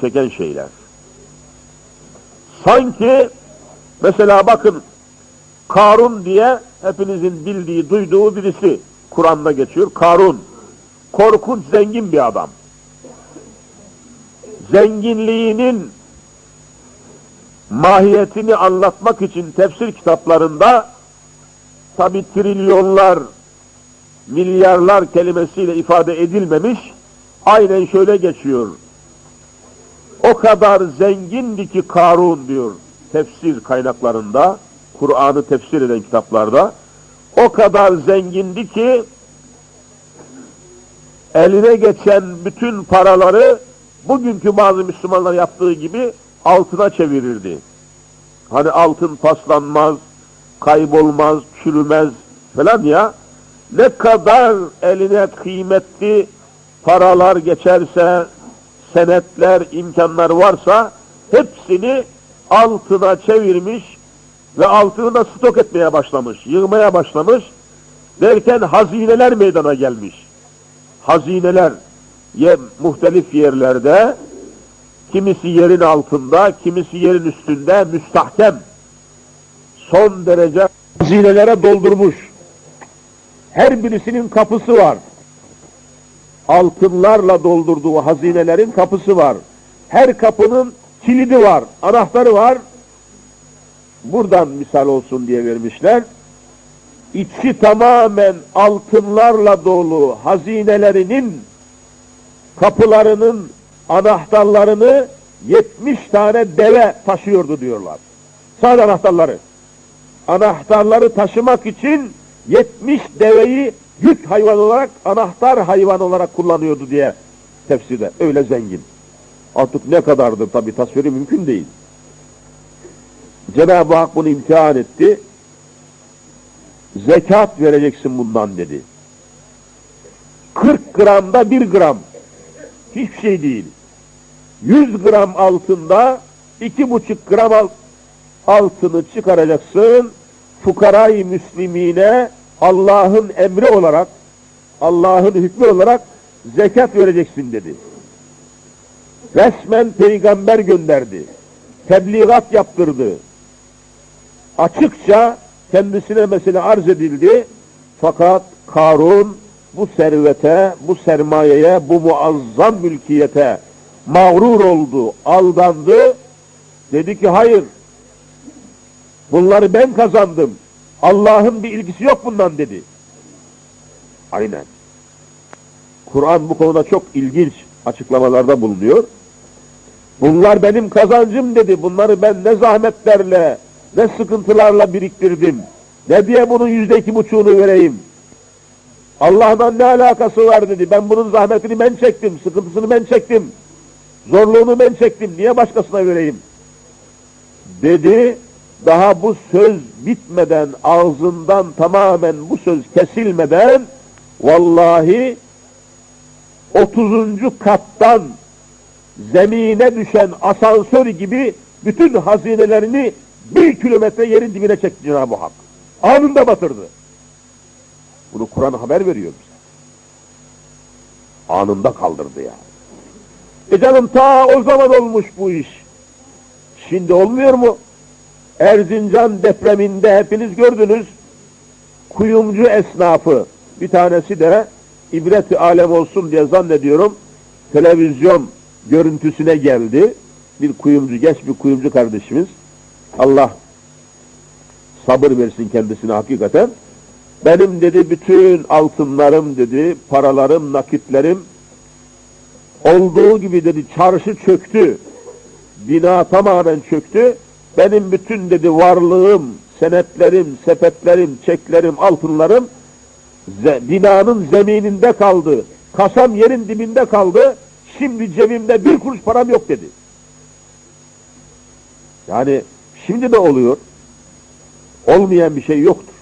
çeken şeyler. Sanki mesela bakın Karun diye hepinizin bildiği, duyduğu birisi Kur'an'da geçiyor. Karun. Korkunç zengin bir adam. Zenginliğinin mahiyetini anlatmak için tefsir kitaplarında tabi trilyonlar, milyarlar kelimesiyle ifade edilmemiş, aynen şöyle geçiyor. O kadar zengindi ki Karun diyor tefsir kaynaklarında, Kur'an'ı tefsir eden kitaplarda, o kadar zengindi ki eline geçen bütün paraları bugünkü bazı Müslümanlar yaptığı gibi altına çevirirdi. Hani altın paslanmaz, kaybolmaz, çürümez falan ya. Ne kadar eline kıymetli paralar geçerse, senetler, imkanlar varsa hepsini altına çevirmiş ve altını da stok etmeye başlamış, yığmaya başlamış. Derken hazineler meydana gelmiş. Hazineler ye, muhtelif yerlerde, kimisi yerin altında, kimisi yerin üstünde müstahkem. Son derece hazinelere doldurmuş. Her birisinin kapısı var. Altınlarla doldurduğu hazinelerin kapısı var. Her kapının kilidi var, anahtarı var. Buradan misal olsun diye vermişler. İçi tamamen altınlarla dolu hazinelerinin kapılarının anahtarlarını 70 tane deve taşıyordu diyorlar. Sadece anahtarları. Anahtarları taşımak için 70 deveyi yük hayvan olarak, anahtar hayvan olarak kullanıyordu diye tefsirde. Öyle zengin. Artık ne kadardır tabi tasviri mümkün değil. Cenab-ı Hak bunu imtihan etti. Zekat vereceksin bundan dedi. 40 gramda 1 gram. Hiçbir şey değil. 100 gram altında 2,5 gram altını çıkaracaksın. Fukarayı müslimine Allah'ın emri olarak, Allah'ın hükmü olarak zekat vereceksin dedi. Resmen peygamber gönderdi. Tebliğat yaptırdı. Açıkça kendisine mesela arz edildi. Fakat Karun bu servete, bu sermayeye, bu muazzam mülkiyete mağrur oldu, aldandı. Dedi ki hayır, bunları ben kazandım. Allah'ın bir ilgisi yok bundan dedi. Aynen. Kur'an bu konuda çok ilginç açıklamalarda bulunuyor. Bunlar benim kazancım dedi. Bunları ben ne zahmetlerle, ne sıkıntılarla biriktirdim. Ne diye bunun yüzde iki buçuğunu vereyim. Allah'dan ne alakası var dedi. Ben bunun zahmetini ben çektim, sıkıntısını ben çektim. Zorluğunu ben çektim. Niye başkasına vereyim? Dedi. Daha bu söz bitmeden, ağzından tamamen bu söz kesilmeden vallahi 30. kattan zemine düşen asansör gibi bütün hazinelerini bir kilometre yerin dibine çekti Cenab-ı Hak. Anında batırdı. Bunu Kur'an haber veriyor bize. Anında kaldırdı yani. E canım ta o zaman olmuş bu iş. Şimdi olmuyor mu? Erzincan depreminde hepiniz gördünüz. Kuyumcu esnafı bir tanesi de ibret-i alem olsun diye zannediyorum televizyon görüntüsüne geldi. Bir kuyumcu, geç bir kuyumcu kardeşimiz. Allah sabır versin kendisine hakikaten. Benim dedi bütün altınlarım dedi, paralarım, nakitlerim olduğu gibi dedi çarşı çöktü. Bina tamamen çöktü. Benim bütün dedi varlığım, senetlerim, sepetlerim, çeklerim, altınlarım binanın zemininde kaldı. Kasam yerin dibinde kaldı. Şimdi cebimde bir kuruş param yok dedi. Yani şimdi de oluyor. Olmayan bir şey yoktur.